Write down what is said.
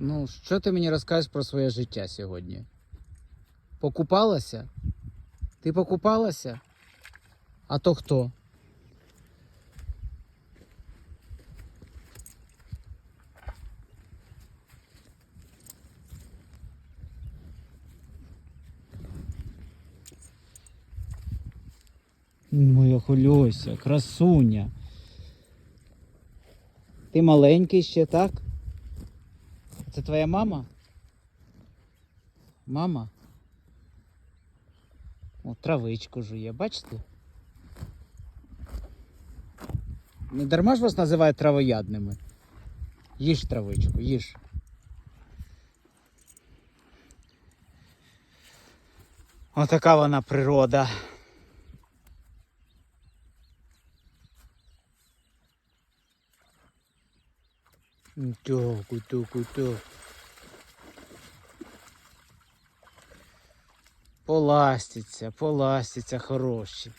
Ну, що ти мені розкажеш про своє життя сьогодні? Покупалася? Ти покупалася? А то хто? Моя хольося, красуня. Ти маленький ще, так? Це твоя мама? Мама? О, травичку жує, бачите? Не дарма ж вас називають травоядними. Їж травичку, їж. Отака вона природа. Тьоку, тьоку, тьоку. Поластяться, поластяться хороші.